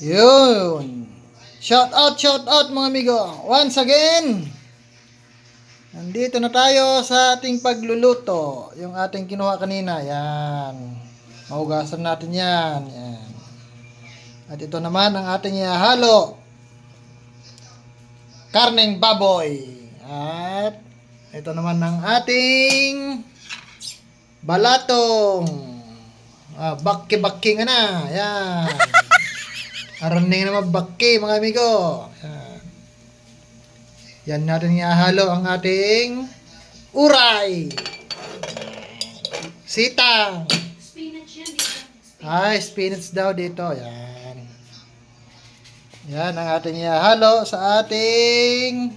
Yun. Shout out, shout out mga amigo. Once again, nandito na tayo sa ating pagluluto. Yung ating kinuha kanina. Yan. Mahugasan natin yan. Yan. At ito naman ang ating ihahalo. Karneng baboy. At ito naman ang ating balatong. Ah, bakki-bakki nga na. Yan. Araning naman bakki mga amigo. Yan. Yan natin ihahalo ang ating uray. Sitang. Spinach yan dito. Ay, spinach daw dito. Yan. Yan ang ating ihahalo sa ating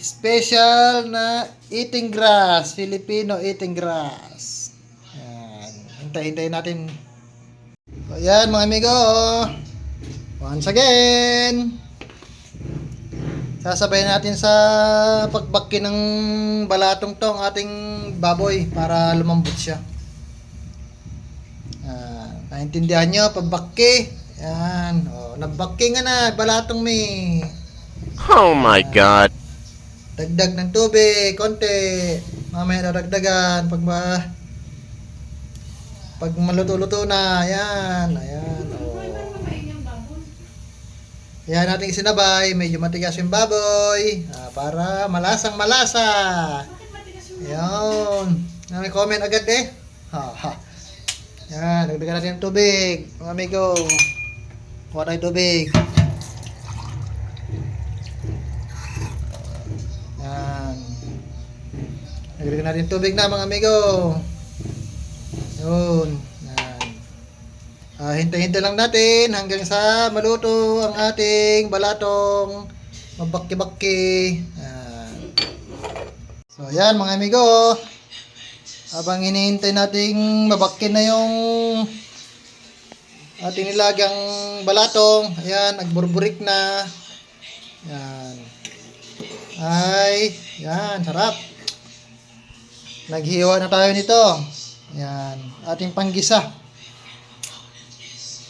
special na eating grass. Filipino eating grass. Yan. Hintay-hintay natin. So, yan mga amigo. Once again. Sasabay natin sa pagbakki ng balatong to ang ating baboy para lumambot siya. Ah, naintindihan nyo, pambakki. Yan. O, nabakki nga na, balatong may. Oh my god. Dagdag ng tubig, konti. Mamaya dadagdagan pag ma pag maluto-luto na. Yan. Ayan. O. Yan natin isinabay. Medyo matigas yung baboy. Ah, para malasang malasa. Ayun. May comment agad eh. Ha, ha. Yan, dagdagan natin ng tubig. Mga amigo. Kuha tayo tubig. Yan. Dagdagan natin tubig na mga amigo. Yun. Ah, hintay-hintay lang natin hanggang sa maluto ang ating balatong mabakki-bakki. Yan. So, yan mga amigo. Habang hinihintay nating mabakki na yung ating nilagang balatong. Ayan, nagburburik na. Yan. Ay, yan, sarap. Naghiwa na tayo nito. Yan, ating panggisa.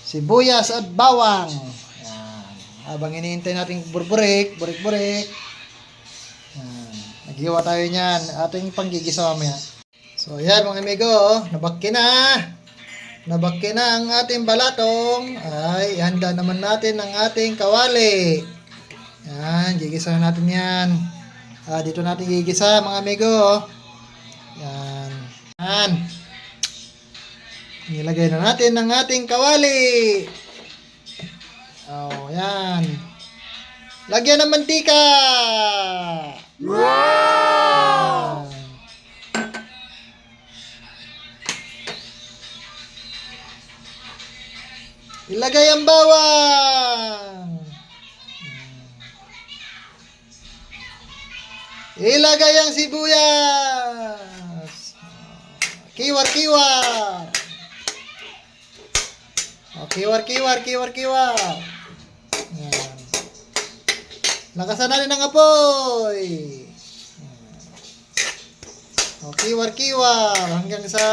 Sibuyas at bawang. Yan. Habang hinihintay nating burburik, burik-burik. Naghiwa tayo niyan. Ating panggigisa mamaya. So, yan mga amigo, nabakki na. Nabakki na ang ating balatong. Ay, handa naman natin ang ating kawali. Yan, gigisa na natin yan. Ah, dito natin gigisa mga amigo. Yan. Yan. Nilagay na natin ang ating kawali. Oh, yan. Lagyan ng mantika. Wow! Ilagay ang bawang. Ilagay ang sibuyas. Kiwar-kiwar. O, kiwar-kiwar, kiwar-kiwar. Yan. Lakasan natin ang apoy. O, kiwar-kiwar. Hanggang sa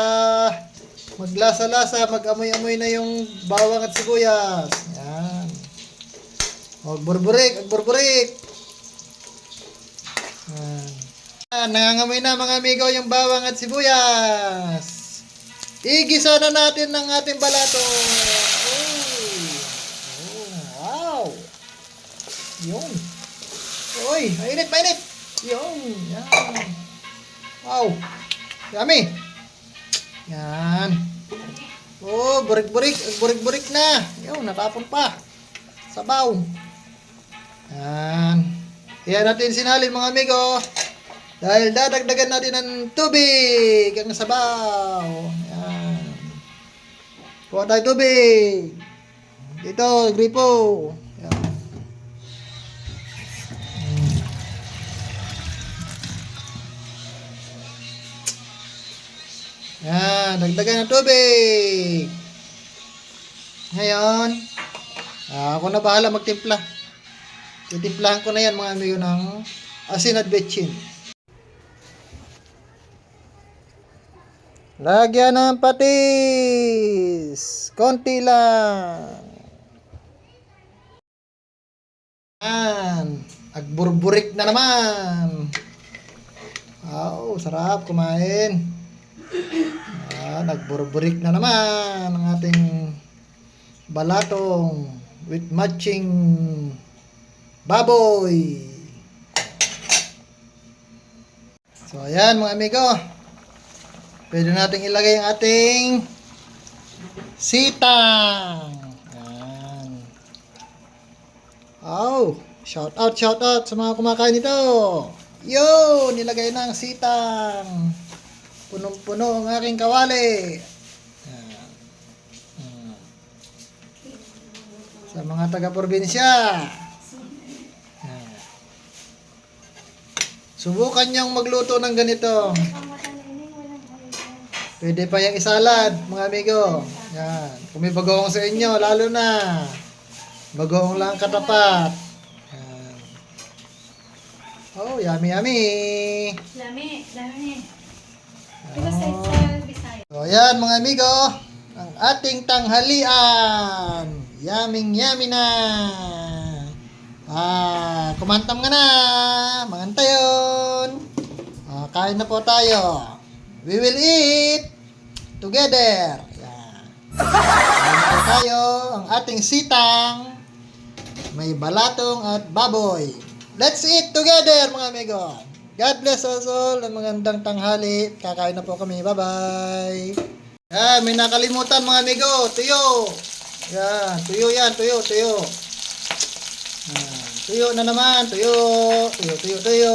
maglasa-lasa, mag-amoy-amoy na yung bawang at sibuyas. Yan. O, burburik, burburik. Yan. Yan, nangangamoy na mga amigo yung bawang at sibuyas. Igisa na natin ng ating balato. Oh. oh, wow. Yun. Uy, mainit, mainit. Yun, yan. Wow. Yummy. Yan. Oh, burik-burik. Burik-burik na. Yun, natapon pa. Sabaw. Yan. Kaya natin sinalin mga amigo. Dahil dadagdagan natin ng tubig ang sabaw. Yan. Kuha tayo tubig. Dito, gripo. Yan, dagdagan ng tubig. Ngayon, ah, ako na bahala magtimpla. Titimplahan ko na yan mga amigo ng asin at betchin. Lagyan ng patis. Konti lang. Yan. Agburburik na naman. Oh, sarap kumain. Ah, nagburburik na naman ang ating balatong with matching baboy. So, ayan mga amigo. Pwede nating ilagay ang ating sitang. Ayan. Oh, shout out, shout out sa mga kumakain nito. Yo, nilagay na ang sitang. Punong-puno ang aking kawali. Sa mga taga-probinsya. Subukan niyong magluto ng ganito. Pwede pa yung isalad, mga amigo. Yan. Kung may bagoong sa inyo, lalo na. Bagoong lang katapat. Yan. Oh, yummy, yummy. Lami, lami. Oh. Diba sa sa Bisaya? So, ayan mga amigo, ang ating tanghalian. Yaming yummy na. Ah, kumantam ka na. Mangantayon. Ah, kain na po tayo. We will eat together. Yan. Kain po tayo. Ang ating sitang. May balatong at baboy. Let's eat together mga amigo. God bless us all. Ang magandang tanghali. Kakain na po kami. Bye-bye. Yan, may nakalimutan mga amigo. Tuyo. Yan, tuyo yan. Tuyo, tuyo. Yan, tuyo na naman. Tuyo. Tuyo, tuyo, tuyo.